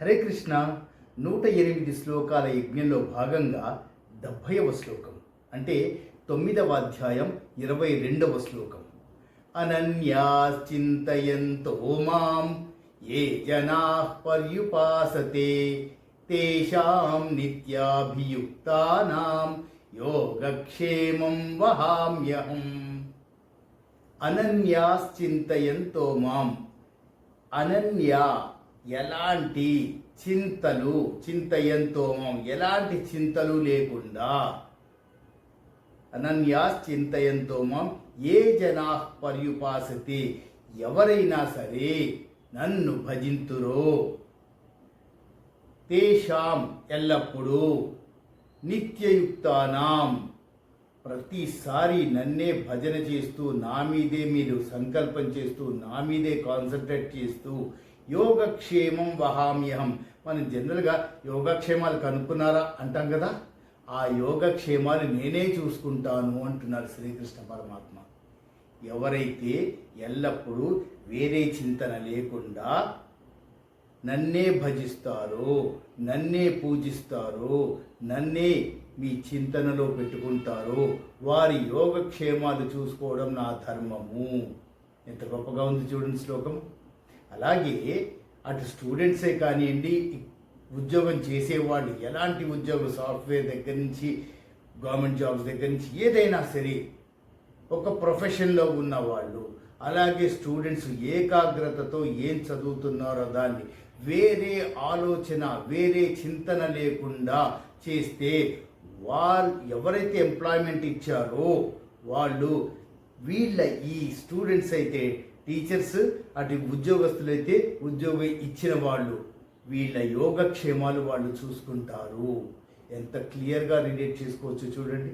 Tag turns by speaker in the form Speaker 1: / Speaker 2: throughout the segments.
Speaker 1: హరే కృష్ణ నూట ఎనిమిది శ్లోకాల యజ్ఞంలో భాగంగా డెబ్భైవ శ్లోకం అంటే తొమ్మిదవ అధ్యాయం ఇరవై రెండవ శ్లోకం. అనన్యాశ్చింతయంతో మాం ఏ జనా పర్యుపాసతే తేషాం నిత్యాభియుక్తానాం యోగక్షేమం వహామ్యహం. అనన్యాశ్చింతయంతో మాం అనన్యా ఎలాంటి చింతలు చింతయంతోమం ఎలాంటి చింతలు లేకుండా అనన్యాస్ చింతయంతోమం ఏ జనా పర్యుపాసతి ఎవరైనా సరే నన్ను భజింతురో. తేషాం ఎల్లప్పుడూ నిత్యయుక్తానాం. ప్రతిసారి నన్నే భజన చేస్తూ నా మీదే మీరు సంకల్పం చేస్తూ నా మీదే కాన్సన్ట్రేట్ చేస్తూ యోగక్షేమం వహామ్యహం. మనం జనరల్గా యోగక్షేమాలు కనుక్కున్నారా? అంటాం కదా. ఆ యోగక్షేమాలు నేనే చూసుకుంటాను అంటున్నారు శ్రీకృష్ణ పరమాత్మ. ఎవరైతే ఎల్లప్పుడూ వేరే చింతన లేకుండా నన్నే భజిస్తారో నన్నే పూజిస్తారో నన్నే మీ చింతనలో పెట్టుకుంటారో వారి యోగక్షేమాలు చూసుకోవడం నా ధర్మము. ఎంత గొప్పగా ఉంది చూడండి శ్లోకం. అలాగే అటు స్టూడెంట్సే కానివ్వండి ఉద్యోగం చేసేవాళ్ళు ఎలాంటి ఉద్యోగం సాఫ్ట్వేర్ దగ్గర నుంచి గవర్నమెంట్ జాబ్స్ దగ్గర నుంచి ఏదైనా సరే ఒక ప్రొఫెషన్లో ఉన్న వాళ్ళు అలాగే స్టూడెంట్స్ ఏకాగ్రతతో ఏం చదువుతున్నారో దాన్ని వేరే ఆలోచన వేరే చింతన లేకుండా చేస్తే వాళ్ళు ఎవరైతే ఎంప్లాయ్మెంట్ ఇచ్చారో వాళ్ళు వీళ్ళ ఈ స్టూడెంట్స్ అయితే టీచర్స్ అటు ఉద్యోగస్తులైతే ఉద్యోగం ఇచ్చిన వాళ్ళు వీళ్ళ యోగక్షేమాలు వాళ్ళు చూసుకుంటారు. ఎంత క్లియర్గా రిలేట్ చేసుకోవచ్చు చూడండి.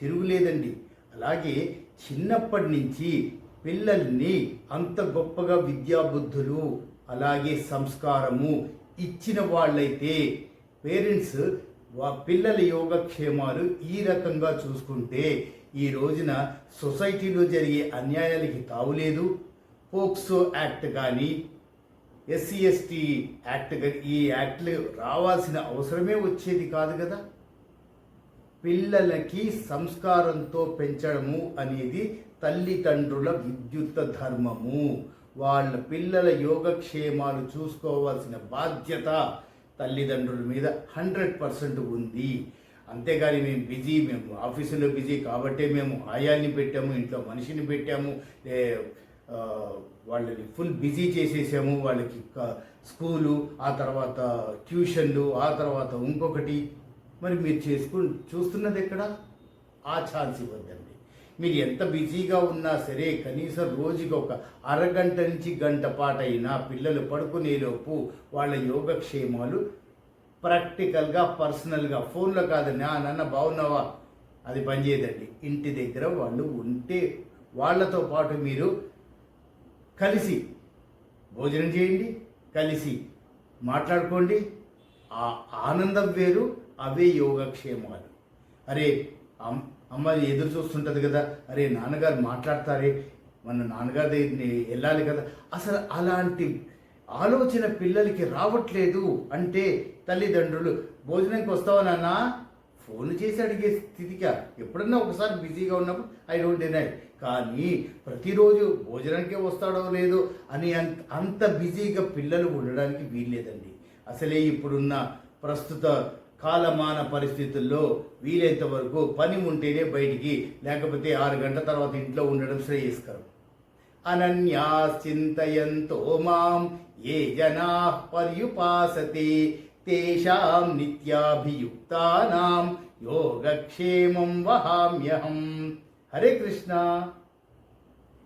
Speaker 1: తిరుగులేదండి. అలాగే చిన్నప్పటి నుంచి పిల్లల్ని అంత గొప్పగా విద్యాబుద్ధులు అలాగే సంస్కారము ఇచ్చిన వాళ్ళైతే పేరెంట్స్ వా పిల్లల యోగక్షేమాలు ఈ రకంగా చూసుకుంటే ఈ రోజున సొసైటీలో జరిగే అన్యాయాలకి తావులేదు. పోక్సో యాక్ట్ కానీ ఎస్సీ ఎస్టీ యాక్ట్ కానీ ఈ యాక్ట్లు రావాల్సిన అవసరమే వచ్చేది కాదు కదా. పిల్లలకి సంస్కారంతో పెంచడము అనేది తల్లిదండ్రుల విద్యుత్ ధర్మము. వాళ్ళ పిల్లల యోగక్షేమాలు చూసుకోవాల్సిన బాధ్యత తల్లిదండ్రుల మీద హండ్రెడ్ పర్సెంట్ ఉంది. అంతేగాని మేము బిజీ మేము ఆఫీసులో బిజీ కాబట్టే మేము ఆయాల్ని పెట్టాము ఇంట్లో మనిషిని పెట్టాము వాళ్ళని ఫుల్ బిజీ చేసేసాము. వాళ్ళకి స్కూలు ఆ తర్వాత ట్యూషన్లు ఆ తర్వాత ఇంకొకటి. మరి మీరు చేసుకు చూస్తున్నది ఎక్కడ? ఆ ఛాన్స్ ఇవ్వద్దండి. మీరు ఎంత బిజీగా ఉన్నా సరే కనీసం రోజుకి ఒక అరగంట నుంచి గంట పాటైనా పిల్లలు పడుకునేలోపు వాళ్ళ యోగక్షేమాలు ప్రాక్టికల్గా పర్సనల్గా ఫోన్లో కాదు. నా నాన్న బాగున్నావా అది పనిచేయదండి. ఇంటి దగ్గర వాళ్ళు ఉంటే వాళ్ళతో పాటు మీరు కలిసి భోజనం చేయండి కలిసి మాట్లాడుకోండి. ఆ ఆనందం వేరు అవే యోగక్షేమాలు. అరే అమ్- అమ్మ ఎదురు చూస్తుంటుంది కదా అరే నాన్నగారు మాట్లాడతారే మన నాన్నగారి దగ్గరికి వెళ్ళాలి కదా. అసలు అలాంటి ఆలోచన పిల్లలకి రావట్లేదు అంటే తల్లిదండ్రులు భోజనానికి వస్తావా నాన్న? ఫోన్ చేసి అడిగే స్థితిగా ఎప్పుడన్నా ఒకసారి బిజీగా ఉన్నప్పుడు ఐ డోంట్ డినై. కానీ ప్రతిరోజు భోజనానికే వస్తాడో లేదో అని అంత అంత బిజీగా పిల్లలు ఉండడానికి వీల్లేదండి. అసలే ఇప్పుడున్న ప్రస్తుత కాలమాన పరిస్థితుల్లో వీలైనంత వరకు పని ఉంటేనే బయటికి లేకపోతే ఆరు గంటల తర్వాత ఇంట్లో ఉండడం శ్రేయస్కరం. అనన్యాశ్చింతయంతో మాం ఏ జనా పర్యుపాసతే తేషాం నిత్యాభియుక్తానాం యోగక్షేమం వహామ్యహం హరే కృష్ణ